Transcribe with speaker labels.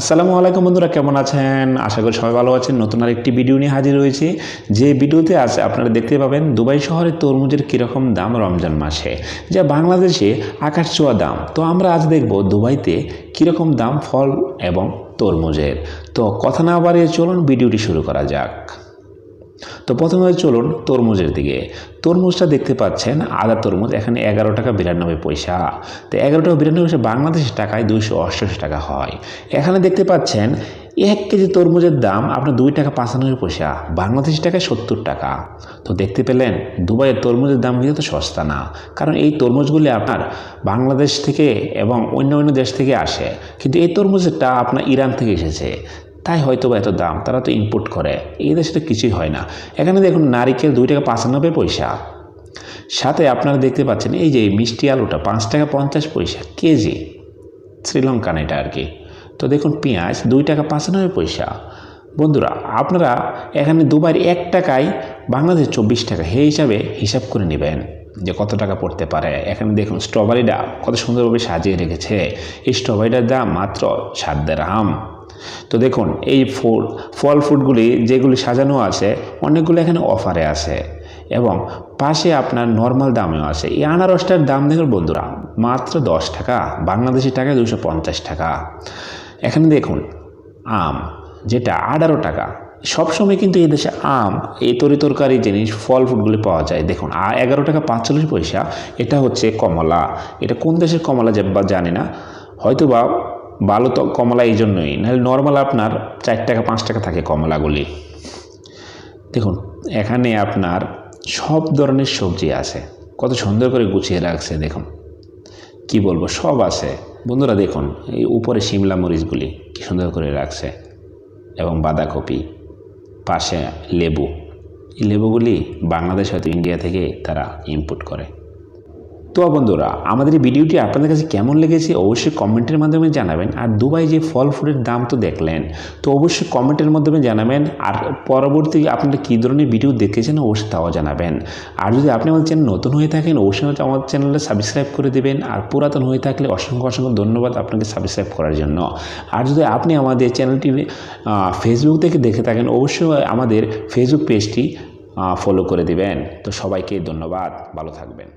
Speaker 1: আসসালামু আলাইকুম বন্ধুরা, কেমন আছেন? আশা করি সবাই ভালো আছেন। নতুন আর একটি ভিডিও নিয়ে হাজির হয়েছি যে ভিডিওতে আজ আপনারা দেখতে পাবেন দুবাই শহরে তরমুজের কীরকম দাম রমজান মাসে, যা বাংলাদেশে আকাশ ছোঁয়া দাম। তো আমরা আজ দেখব দুবাইতে কীরকম দাম ফল এবং তরমুজের। তো কথা না বাড়িয়ে চলুন, ভিডিওটি শুরু করা যাক। তো প্রথমে চলুন তরমুজের দিকে। তরমুজটা দেখতে পাচ্ছেন, আদা তরমুজ, এখানে এগারো টাকা বিরানব্বই পয়সা। তো এগারো টাকা বিরানব্বই পয়সা বাংলাদেশের টাকায় দুইশো অষ্টআশি টাকা হয়। এখানে দেখতে পাচ্ছেন, এক কেজি তরমুজের দাম আপনার দুই টাকা পঁচানব্বই পয়সা বাংলাদেশি টাকায় সত্তর টাকা। তো দেখতে পেলেন, দুবাইয়ের তরমুজের দাম কিন্তু সস্তা না। কারণ এই তরমুজগুলি আপনার বাংলাদেশ থেকে এবং অন্য অন্য দেশ থেকে আসে। কিন্তু এই তরমুজেরটা আপনার ইরান থেকে এসেছে। তাই হয়তো বা এত দাম, তারা তো ইম্পোর্ট করে। এই দেশে তো কিছুই হয় না। এখানে দেখুন নারিকেল দুই টাকা পঁচানব্বই পয়সা। সাথে আপনারা দেখতে পাচ্ছেন, এই যে মিষ্টি আলুটা পাঁচ টাকা পঞ্চাশ পয়সা, কেজি। শ্রীলঙ্কান এটা আর কি। তো দেখুন পেঁয়াজ দুই টাকা পঁচানব্বই পয়সা। বন্ধুরা, আপনারা এখানে দুবার এক টাকায় বাংলাদেশ চব্বিশ টাকা, সেই হিসাবে হিসাব করে নেবেন যে কত টাকা পড়তে পারে। এখানে দেখুন স্ট্রবেরিটা কত সুন্দরভাবে সাজিয়ে রেখেছে। এই স্ট্রবেরিটার দাম মাত্র সাত দেড়হাম তো দেখুন, এই ফুল, ফল ফুডগুলি যেগুলি সাজানো আছে, অনেকগুলো এখানে অফারে আছে এবং পাশে আপনার নর্মাল দামেও আছে। এই আনারসটার দাম দেখুন বন্ধুরা, মাত্র দশ টাকা, বাংলাদেশি টাকায় দুশো পঞ্চাশ টাকা। এখানে দেখুন, আম, যেটা আঠারো টাকা। সবসময় কিন্তু এই দেশে আম, এই তরি তরকারি জিনিস, ফল ফুডগুলি পাওয়া যায়। দেখুন এগারো টাকা পাঁচচল্লিশ পয়সা, এটা হচ্ছে কমলা। এটা কোন দেশের কমলা যে বা জানি না। হয়তো বা ভালো তো কমলা এই জন্যই। নাহলে নর্মাল আপনার চার টাকা, পাঁচ টাকা থাকে কমলাগুলি। দেখুন, এখানে আপনার সব ধরনের সবজি আছে। কত সুন্দর করে গুছিয়ে রাখছে, দেখুন। কি বলব, সব আছে। বন্ধুরা, দেখুন, এই উপরে শিমলা মরিচগুলি কি সুন্দর করে রাখছে। এবং বাঁধাকপি, পাশে লেবু। এই লেবুগুলি বাংলাদেশ হয়তো ইন্ডিয়া থেকে তারা ইম্পোর্ট করে। তো বন্ধুরা, আমাদের এই ভিডিওটি আপনাদের কাছে কেমন লেগেছে অবশ্যই কমেন্টের মাধ্যমে জানাবেন। আর দুবাই যে ফল ফুলের দাম তো দেখলেন, তো অবশ্যই কমেন্টের মাধ্যমে জানাবেন। আর পরবর্তী আপনারা কী ধরনের ভিডিও দেখেছেন অবশ্যই তাও জানাবেন। আর যদি আপনি আমাদের চ্যানেল নতুন হয়ে থাকেন, অবশ্যই আমাদের চ্যানেলে সাবস্ক্রাইব করে দেবেন। আর পুরাতন হয়ে থাকলে অসংখ্য অসংখ্য ধন্যবাদ আপনাকে সাবস্ক্রাইব করার জন্য। আর যদি আপনি আমাদের চ্যানেলটি ফেসবুক থেকে দেখে থাকেন, অবশ্যই আমাদের ফেসবুক পেজটি ফলো করে দিবেন। তো সবাইকে ধন্যবাদ। ভালো থাকবেন।